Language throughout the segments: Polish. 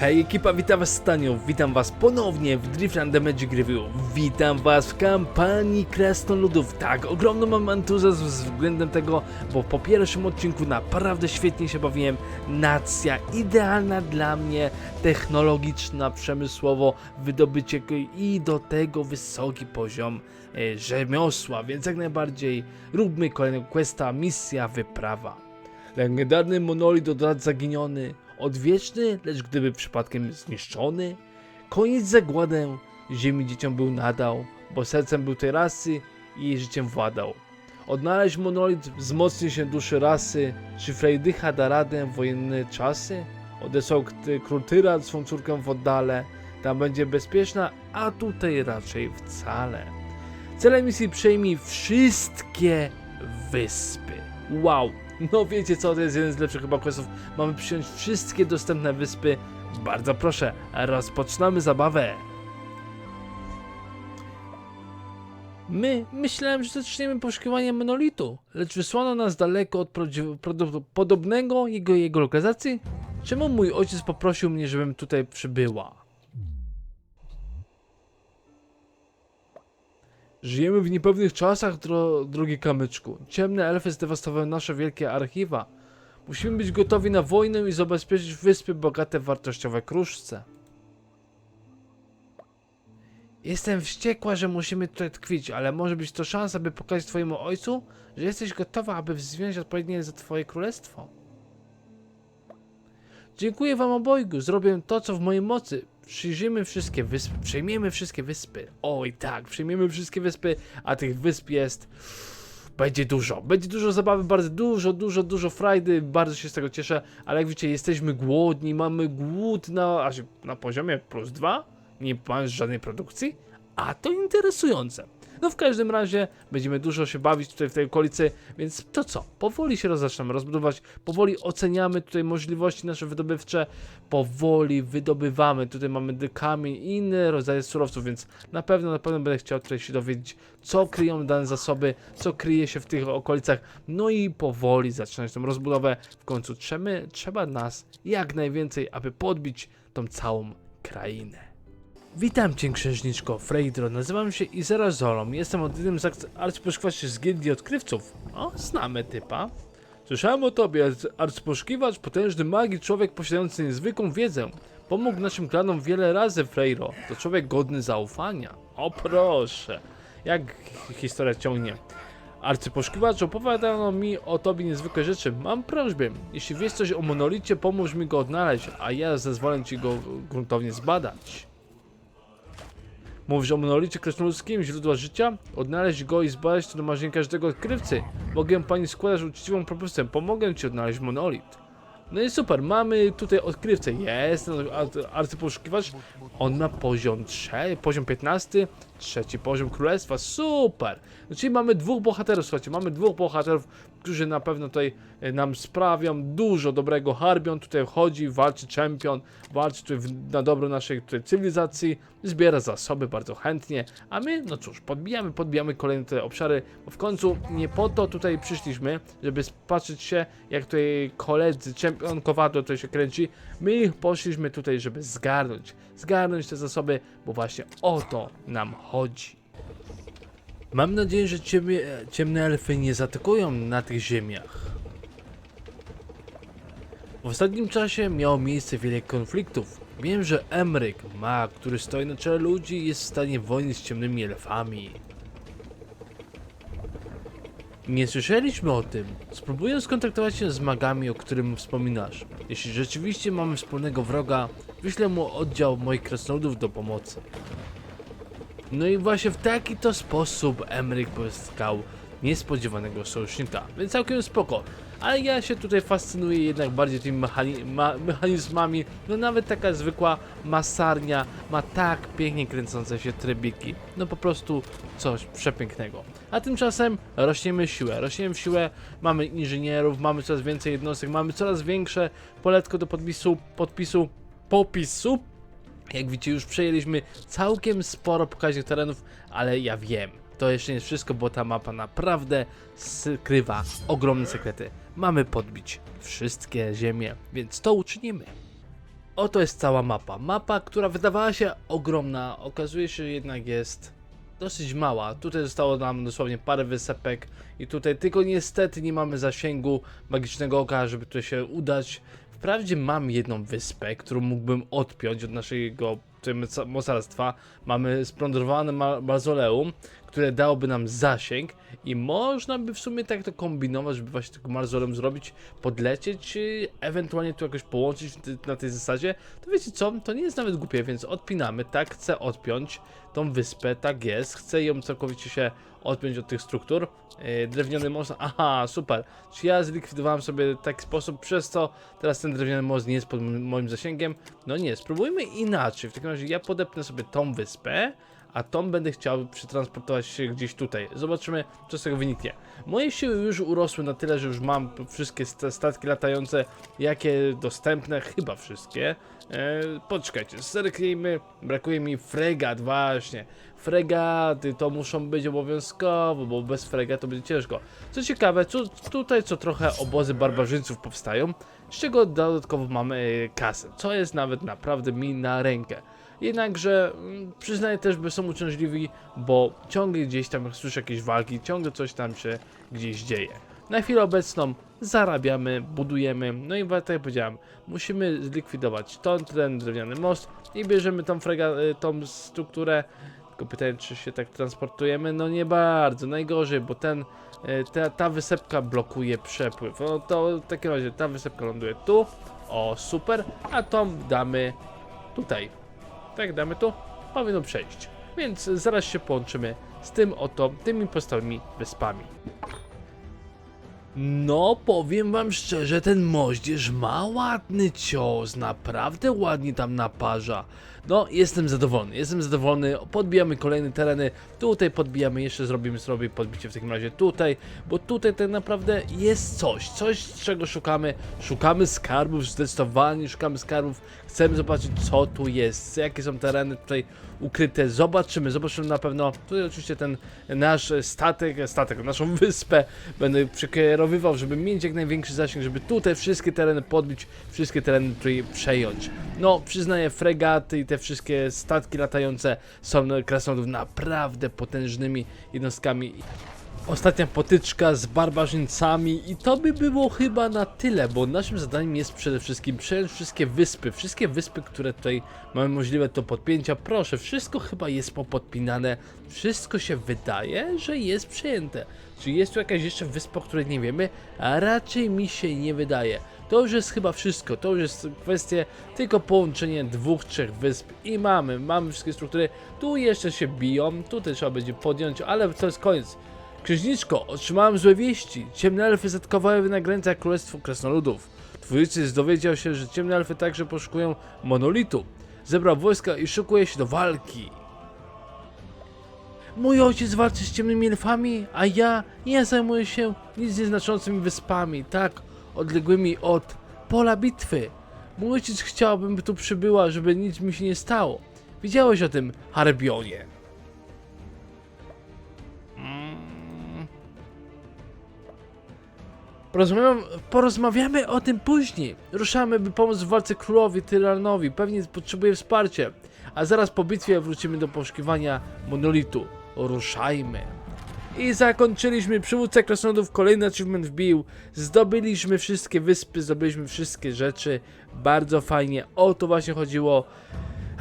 Hej ekipa, witam was Stanio, witam was ponownie w Driftland The Magic Review. Witam was w kampanii Krasnoludów. Tak, ogromny mam entuzjazm względem tego, bo po pierwszym odcinku naprawdę świetnie się bawiłem. Nacja idealna dla mnie, technologiczna, przemysłowo, wydobycie i do tego wysoki poziom e, rzemiosła, więc jak najbardziej róbmy kolejnego questa, misja, wyprawa. Legendarny monolit od lat zaginiony, odwieczny, lecz gdyby przypadkiem zniszczony. Koniec zagładę, ziemi dzieciom był nadał, bo sercem był tej rasy i jej życiem władał. Odnaleźć monolit, wzmocni się duszy rasy, czy Frejdycha da radę w wojenne czasy? Odesłał król Tyran swą córkę w oddale, tam będzie bezpieczna, a tutaj raczej wcale. Celem misji przejmij wszystkie wyspy. Wow, no wiecie co, to jest jeden z lepszych chyba questów. Mamy przyjąć wszystkie dostępne wyspy. Bardzo proszę, rozpoczynamy zabawę. My myślałem, że zaczniemy poszukiwanie monolitu, lecz wysłano nas daleko od prawdopodobnego jego jego lokalizacji. Czemu mój ojciec poprosił mnie, żebym tutaj przybyła? Żyjemy w niepewnych czasach, dro drogi kamyczku. Ciemne elfy zdewastowały nasze wielkie archiwa. Musimy być gotowi na wojnę i zabezpieczyć wyspy bogate w wartościowe kruszce. Jestem wściekła, że musimy tutaj tkwić, ale może być to szansa, by pokazać twojemu ojcu, że jesteś gotowa, aby wziąć odpowiednie za twoje królestwo. Dziękuję wam obojgu, zrobię to, co w mojej mocy. Przyjrzymy wszystkie wyspy, przejmiemy wszystkie wyspy. Oj tak, przejmiemy wszystkie wyspy, a tych wysp jest... Będzie dużo, będzie dużo zabawy, bardzo dużo, dużo, dużo frajdy, bardzo się z tego cieszę, ale jak widzicie, jesteśmy głodni, mamy głód na, aż na poziomie plus dwa, nie mając żadnej produkcji, a to interesujące. No w każdym razie będziemy dużo się bawić tutaj w tej okolicy, więc to co? Powoli się zaczynamy rozbudować, powoli oceniamy tutaj możliwości nasze wydobywcze, powoli wydobywamy. Tutaj mamy kamień i inne rodzaje surowców, więc na pewno, na pewno będę chciał tutaj się dowiedzieć, co kryją dane zasoby, co kryje się w tych okolicach, no i powoli zaczynać tą rozbudowę. W końcu trzeba, trzeba nas jak najwięcej, aby podbić tą całą krainę. Witam cię, księżniczko Freydro. Nazywam się Izera Zolom. Jestem jednym z arcy- arcyposzukiwaczy z gildii odkrywców. O, znamy typa. Słyszałem o tobie, arcy- arcyposzukiwacz, potężny magii, człowiek posiadający niezwykłą wiedzę. Pomógł naszym klanom wiele razy, Freyro. To człowiek godny zaufania. O proszę. Jak hi- historia ciągnie. Arcyposzukiwacz opowiadano mi o tobie niezwykłe rzeczy. Mam prośbę, jeśli wiesz coś o monolicie, pomóż mi go odnaleźć, a ja zezwolę ci go gruntownie zbadać. Mówisz o monolicie krasnoludzkim, źródła życia? Odnaleźć go i zbadać to do marzeń każdego odkrywcy. Mogę pani składać uczciwą propozycję, pomogę ci odnaleźć monolit. No i super, mamy tutaj odkrywcę, jest ar- arcyposzukiwacz, on ma poziom 3, poziom 15, trzeci poziom królestwa, super! No, czyli mamy dwóch bohaterów, słuchajcie, mamy dwóch bohaterów, którzy na pewno tutaj e, nam sprawią dużo dobrego. Harbion tutaj chodzi, walczy czempion, walczy tutaj w, na dobro naszej tutaj cywilizacji, zbiera zasoby bardzo chętnie, a my, no cóż, podbijamy, podbijamy kolejne te obszary, bo w końcu nie po to tutaj przyszliśmy, żeby patrzeć się, jak tutaj koledzy, czempion Kowadło tutaj się kręci, my poszliśmy tutaj, żeby zgarnąć, zgarnąć te zasoby, bo właśnie o to nam chodzi. Mam nadzieję, że ciebie, ciemne elfy nie zaatakują na tych ziemiach. W ostatnim czasie miało miejsce wiele konfliktów. Wiem, że Emryk, mag, który stoi na czele ludzi, jest w stanie wojny z ciemnymi elfami. Nie słyszeliśmy o tym. Spróbuję skontaktować się z magami, o którym wspominasz. Jeśli rzeczywiście mamy wspólnego wroga, wyślę mu oddział moich krasnoludów do pomocy. No i właśnie w taki to sposób Emryk pozyskał niespodziewanego sojusznika, więc całkiem spoko. Ale ja się tutaj fascynuję jednak bardziej tymi mechani ma mechanizmami, no nawet taka zwykła masarnia ma tak pięknie kręcące się trybiki, no po prostu coś przepięknego. A tymczasem rośniemy siłę, rośniemy siłę, mamy inżynierów, mamy coraz więcej jednostek, mamy coraz większe poletko do podpisu, podpisu, popisu, jak widzicie, już przejęliśmy całkiem sporo pokaźnych terenów, ale ja wiem, to jeszcze nie jest wszystko, bo ta mapa naprawdę skrywa ogromne sekrety. Mamy podbić wszystkie ziemie, więc to uczynimy. oto jest cała mapa. Mapa, która wydawała się ogromna, okazuje się, jednak jest dosyć mała. Tutaj zostało nam dosłownie parę wysepek i tutaj tylko niestety nie mamy zasięgu magicznego oka, żeby tutaj się udać. Wprawdzie mam jedną wyspę, którą mógłbym odpiąć od naszego mocarstwa. Mamy splądrowane ma- które dałoby nam zasięg i można by w sumie tak to kombinować, żeby właśnie tego mauzoleum zrobić, podlecieć, y, ewentualnie tu jakoś połączyć na tej zasadzie. To wiecie co, to nie jest nawet głupie, więc odpinamy, tak, chcę odpiąć tą wyspę, tak jest, chcę ją całkowicie się odpiąć od tych struktur. Yy, drewniany most, aha, super. Czy ja zlikwidowałem sobie w taki sposób, przez co teraz ten drewniany most nie jest pod moim zasięgiem? No nie, spróbujmy inaczej. W takim razie ja podepnę sobie tą wyspę, a tą będę chciał przetransportować się gdzieś tutaj. Zobaczymy, co z tego wyniknie. Moje siły już urosły na tyle, że już mam wszystkie st- statki latające, jakie dostępne, chyba wszystkie. E, poczekajcie, zerknijmy, brakuje mi fregat, właśnie. Fregaty to muszą być obowiązkowo, bo bez fregat to będzie ciężko. Co ciekawe, tu, tutaj co trochę obozy barbarzyńców powstają, z czego dodatkowo mamy kasę, co jest nawet naprawdę mi na rękę. Jednakże mm, przyznaję też, że są uciążliwi, bo ciągle gdzieś tam słyszę jakieś walki, ciągle coś tam się gdzieś dzieje. Na chwilę obecną zarabiamy, budujemy, no i tak jak powiedziałem, musimy zlikwidować ten, ten drewniany most i bierzemy tą, frega, y, tą strukturę. Tylko pytanie, czy się tak transportujemy? No nie bardzo, najgorzej, bo ten, y, ta, ta wysepka blokuje przepływ. No to w takim razie ta wysepka ląduje tu, o super, a tą damy tutaj. Tak, damy tu, powinno przejść. Więc zaraz się połączymy z tym oto, tymi pozostałymi wyspami. No, powiem wam szczerze, ten moździerz ma ładny cios, naprawdę ładnie tam naparza. No, jestem zadowolony, jestem zadowolony, podbijamy kolejne tereny, tutaj podbijamy, jeszcze zrobimy sobie podbicie w takim razie tutaj, bo tutaj tak naprawdę jest coś, coś czego szukamy, szukamy skarbów zdecydowanie, szukamy skarbów, chcemy zobaczyć co tu jest, jakie są tereny tutaj ukryte, zobaczymy, zobaczymy na pewno, tutaj oczywiście ten nasz statek, statek, naszą wyspę będę przekierowywał, żeby mieć jak największy zasięg, żeby tutaj wszystkie tereny podbić, wszystkie tereny tutaj przejąć. No, przyznaję, fregaty i te wszystkie statki latające są no, krasnoludów naprawdę potężnymi jednostkami. Ostatnia potyczka z barbarzyńcami i to by było chyba na tyle, bo naszym zadaniem jest przede wszystkim przejąć wszystkie wyspy, wszystkie wyspy, które tutaj mamy możliwe do podpięcia. Proszę, wszystko chyba jest popodpinane, wszystko się wydaje, że jest przejęte. Czy jest tu jakaś jeszcze wyspa, o której nie wiemy? A raczej mi się nie wydaje. To już jest chyba wszystko, to już jest kwestia tylko połączenia dwóch, trzech wysp i mamy, mamy wszystkie struktury. Tu jeszcze się biją, tutaj trzeba będzie podjąć, ale to jest koniec. Księżniczko, otrzymałem złe wieści. Ciemne elfy zatkowały na granicach Królestwa Krasnoludów. Ojciec dowiedział się, że ciemne elfy także poszukują monolitu. Zebrał wojska i szykuje się do walki. Mój ojciec walczy z ciemnymi elfami, a ja, ja zajmuję się nic nieznaczącymi wyspami, tak odległymi od pola bitwy. Mój ojciec chciałbym, by tu przybyła, żeby nic mi się nie stało. Widziałeś o tym, Harbionie. Porozmawiamy o tym później. Ruszamy, by pomóc w walce królowi Tyranowi. Pewnie potrzebuje wsparcia. A zaraz po bitwie wrócimy do poszukiwania monolitu. Ruszajmy. I zakończyliśmy. Przywódca krasnoludów kolejny achievement wbił. Zdobyliśmy wszystkie wyspy, zdobyliśmy wszystkie rzeczy. Bardzo fajnie. O to właśnie chodziło.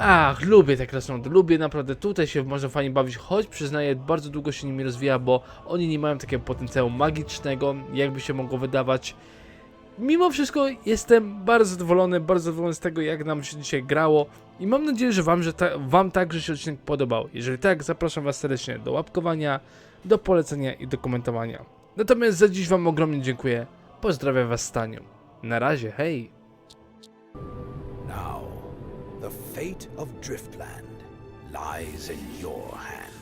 Ach, lubię te krasnoludy, lubię naprawdę, tutaj się można fajnie bawić, choć przyznaję, bardzo długo się nimi rozwija, bo oni nie mają takiego potencjału magicznego, jakby się mogło wydawać. Mimo wszystko jestem bardzo zadowolony, bardzo zadowolony z tego, jak nam się dzisiaj grało i mam nadzieję, że wam, że ta, wam także się odcinek podobał. Jeżeli tak, zapraszam was serdecznie do łapkowania, do polecenia i do komentowania. Natomiast za dziś wam ogromnie dziękuję, pozdrawiam was Staniu. Na razie, hej! The fate of Driftland lies in your hands.